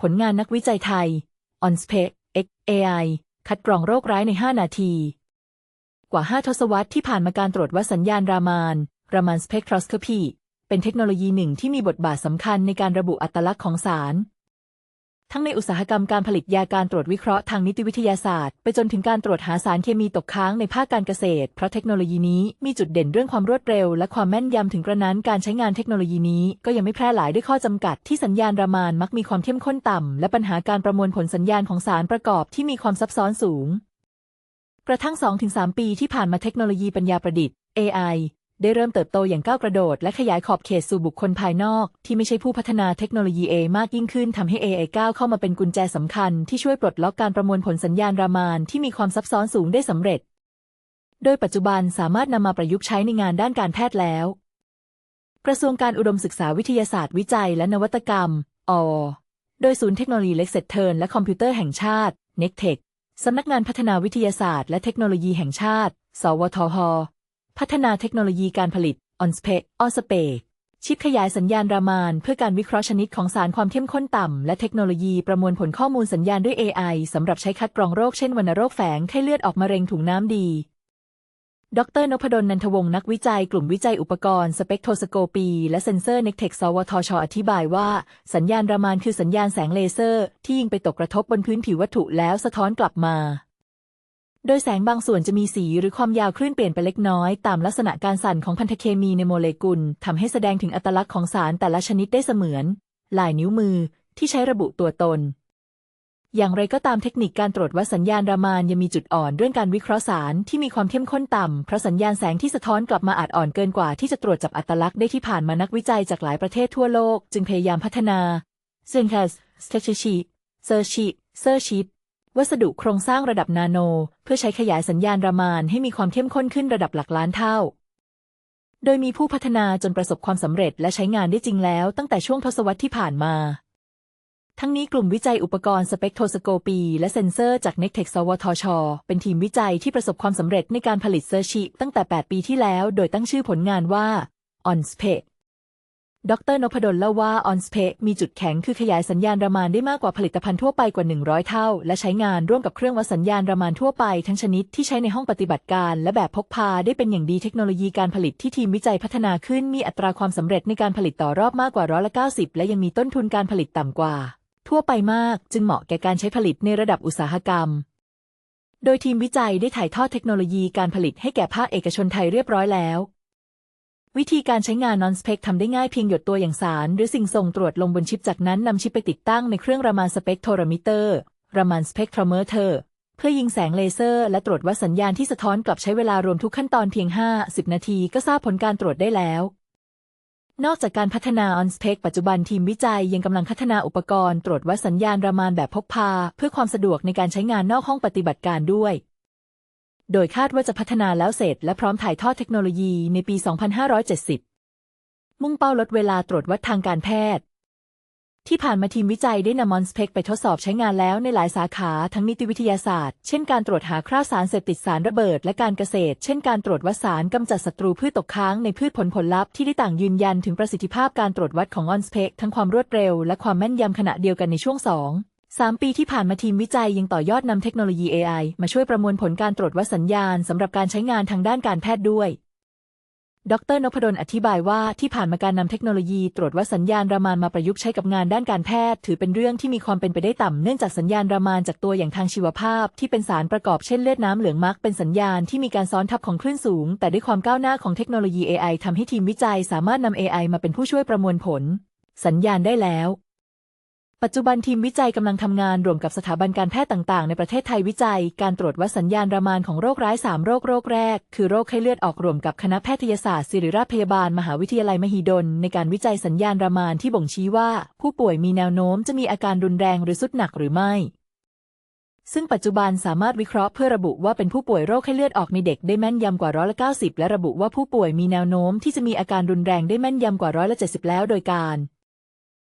ผลงานนักวิจัยไทย OnSpec X AI คัดกรองโรคร้ายใน 5 นาที กว่า 5 ทศวรรษที่ผ่านมาการตรวจวัดสัญญาณรามานรามานสเปกทรอสโคปีเป็นเทคโนโลยีหนึ่งที่มีบทบาทสำคัญในการระบุอัตลักษณ์ของสาร ทั้งในอุตสาหกรรมการผลิตยาการตรวจวิเคราะห์ทางนิติวิทยาศาสตร์ ไปจนถึงการตรวจหาสารเคมีตกค้างในภาคการเกษตร เพราะเทคโนโลยีนี้มีจุดเด่นเรื่องความรวดเร็ว และความแม่นยำถึงกระนั้นการใช้งานเทคโนโลยีนี้ก็ยังไม่แพร่หลายด้วยข้อจำกัดที่สัญญาณรามานมักมีความเข้มข้นต่ำและปัญหาการประมวลผลสัญญาณของสารประกอบที่มีความซับซ้อนสูง กระทั่ง 2-3 ปีที่ผ่านมาเทคโนโลยีปัญญาประดิษฐ์ AI ได้เริ่มเติบโตอย่างก้าวกระโดด และขยายขอบเขตสู่บุคคลภายนอก ที่ไม่ใช่ผู้พัฒนาเทคโนโลยีเอมากยิ่งขึ้นทำให้ AI ก้าวเข้ามาเป็นกุญแจสำคัญ ที่ช่วยปลดล็อกการประมวลผลสัญญาณรามานที่มีความซับซ้อนสูงได้สำเร็จ โดยปัจจุบันสามารถนำมาประยุกต์ใช้ในงานด้านการแพทย์แล้ว กระทรวงการอุดมศึกษาวิทยาศาสตร์วิจัยและนวัตกรรมอโดยศูนย์เทคโนโลยีเล็กเซตเทิร์นและคอมพิวเตอร์แห่งชาติ n e c t e c h สำนักงานพัฒนาวิทยาศาสตร์และเทคโนโลยีแห่งชาติ สวทห พัฒนาเทคโนโลยีการผลิต OnSpec OnSpec ชิปขยายสัญญาณรามาน เพื่อการวิเคราะห์ชนิดของสารความเข้มข้นต่ำ และเทคโนโลยีประมวลผลข้อมูลสัญญาณด้วย AI สำหรับใช้คัดกรองโรคเช่นวัณโรคแฝงไข้เลือดออกมะเร็งถุงน้ำดี ดรนพดลนันทวงศ์นักวิจัยกลุ่มวิจัยอุปกรณ์สเปกโทสโกปี และเซนเซอร์เน็กเทคสวทช อธิบายว่า สัญญาณรามานคือสัญญาณแสงเลเซอร์ ที่ยิงไปตกกระทบบนพื้นผิววัตถุแล้วสะท้อนกลับมา โดยแสงบางส่วนจะมีสีหรือความยาวคลื่นเปลี่ยนไปเล็กน้อย ตามลักษณะการสั่นของพันธเคมีในโมเลกุลทำให้แสดงถึงอัตลักษณ์ของสารแต่ละชนิดได้เสมือน ลายนิ้วมือที่ใช้ระบุตัวตน อย่างไรก็ตามเทคนิคการตรวจวัดสัญญาณรามานยังมีจุดอ่อนเรื่องการวิเคราะห์สารที่มีความเข้มข้นต่ำเพราะสัญญาณแสงที่สะท้อนกลับมาอาจอ่อนเกินกว่าที่จะตรวจจับอัตลักษณ์ได้ที่ผ่านมานักวิจัยจากหลายประเทศทั่วโลก จึงพยายามพัฒนา z e n c a s s t a t i s h i s e r c h i s e r c h i p วัสดุโครงสร้างระดับนาโน เพื่อใช้ขยายสัญญาณรามานให้มีความเข้มข้นขึ้นระดับหลักล้านเท่า โดยมีผู้พัฒนาจนประสบความสำเร็จและใช้งานได้จริงแล้วตั้งแต่ช่วงทศวรรษที่ผ่านมา ทั้งนี้กลุ่มวิจัยอุปกรณ์สเปกโทสโกปีและเซนเซอร์จาก n e c t e c h สวทช เป็นทีมวิจัยที่ประสบความสำเร็จในการผลิตเซอร์ชิตั้งแต่ 8 ปีที่แล้ว โดยตั้งชื่อผลงานว่า OnSpec ดรนพดลเล่าว่า OnSpec มีจุดแข็งคือขยายสัญญาณรามานได้มากกว่าผลิตภัณฑ์ทั่วไปกว่า 100 เท่า และใช้งานร่วมกับเครื่องวัดสัญญาณรามานทั่วไปทั้งชนิดที่ใช้ในห้องปฏิบัติการ และแบบพกพาได้เป็นอย่างดีเทคโนโลยีการผลิตที่ทีมวิจัยพัฒนาขึ้นมีอัตราความสำเร็จในการผลิตต่อรอบมากกว่าร้อยละ90 และยังมีต้นทุนการผลิตต่ำกว่า ทั่วไปมาก จึงเหมาะแก่การใช้ผลิตในระดับอุตสาหกรรม โดยทีมวิจัยได้ถ่ายทอดเทคโนโลยีการผลิตให้แก่ภาคเอกชนไทยเรียบร้อยแล้ว วิธีการใช้งาน Non-Spec ทำได้ง่ายเพียงหยดตัวอย่างสาร หรือสิ่งส่งตรวจลงบนชิปจากนั้นนำชิปไปติดตั้งในเครื่องรามานสเปกโทรมิเตอร์รามานสเปกโทรเมอร์เตอร์เพื่อยิงแสงเลเซอร์ และตรวจวัดสัญญาณที่สะท้อนกลับใช้เวลารวมทุกขั้นตอนเพียง5-10นาทีก็ทราบผลการตรวจได้แล้ว นอกจากการพัฒนา OnSpec ปัจจุบันทีมวิจัยยังกำลังพัฒนาอุปกรณ์ ตรวจวัดสัญญาณรามานแบบพกพา เพื่อความสะดวกในการใช้งานนอกห้องปฏิบัติการด้วย โดยคาดว่าจะพัฒนาแล้วเสร็จและพร้อมถ่ายทอดเทคโนโลยีในปี 2570 มุ่งเป้าลดเวลาตรวจวัดทางการแพทย์ ที่ผ่านมาทีมวิจัยได้นำ OnSpec ไปทดสอบใช้งานแล้วในหลายสาขาทั้งนิติวิทยาศาสตร์ เช่นการตรวจหาคราบสารเสพติดสารระเบิด และการเกษตร เช่นการตรวจวัดสารกำจัดศัตรูพืชตกค้างในพืชผลผลลัพธ์ที่ได้ต่างยืนยันถึงประสิทธิภาพการตรวจวัดของ OnSpec ทั้งความรวดเร็วและความแม่นยำขณะเดียวกันในช่วง2 3 ปีที่ผ่านมาทีมวิจัยยังต่อยอดนำเทคโนโลยี AI มาช่วยประมวลผลการตรวจวัดสัญญาณสำหรับการใช้งานทางด้านการแพทย์ด้วย ดรนพดลอธิบายว่าที่ผ่านมาการนำเทคโนโลยีตรวจวัดสัญญาณรามานมาประยุกต์ใช้กับงานด้านการแพทย์ ถือเป็นเรื่องที่มีความเป็นไปได้ต่ำเนื่องจากสัญญาณรามานจากตัวอย่างทางชีวภาพ ที่เป็นสารประกอบเช่นเลือดน้ำเหลืองมักเป็นสัญญาณที่มีการซ้อนทับของคลื่นสูง แต่ด้วยความก้าวหน้าของเทคโนโลยี AI ทำให้ทีมวิจัยสามารถนำ AI มาเป็นผู้ช่วยประมวลผล สัญญาณได้แล้ว ปัจจุบันทีมวิจัยกำลังทำงานร่วมกับสถาบันการแพทย์ต่าง ๆ ในประเทศไทยวิจัย การตรวจวัดสัญญาณรามานของโรคร้าย 3 โรคโรคแรก คือโรคไข้เลือดออกรวมกับคณะแพทยศาสตร์ศิริราชพยาบาลมหาวิทยาลัยมหิดล ในการวิจัยสัญญาณรามานที่บ่งชี้ว่า ผู้ป่วยมีแนวโน้มจะมีอาการรุนแรงหรือสุดหนักหรือไม่ ซึ่งปัจจุบันสามารถวิเคราะห์เพื่อระบุว่าเป็นผู้ป่วยโรคไข้เลือดออกในเด็กได้แม่นยำกว่าร้อยละ90 และระบุว่าผู้ป่วยมีแนวโน้มที่จะมีอาการรุนแรงได้แม่นยำกว่าร้อยละ70 แล้วโดยการ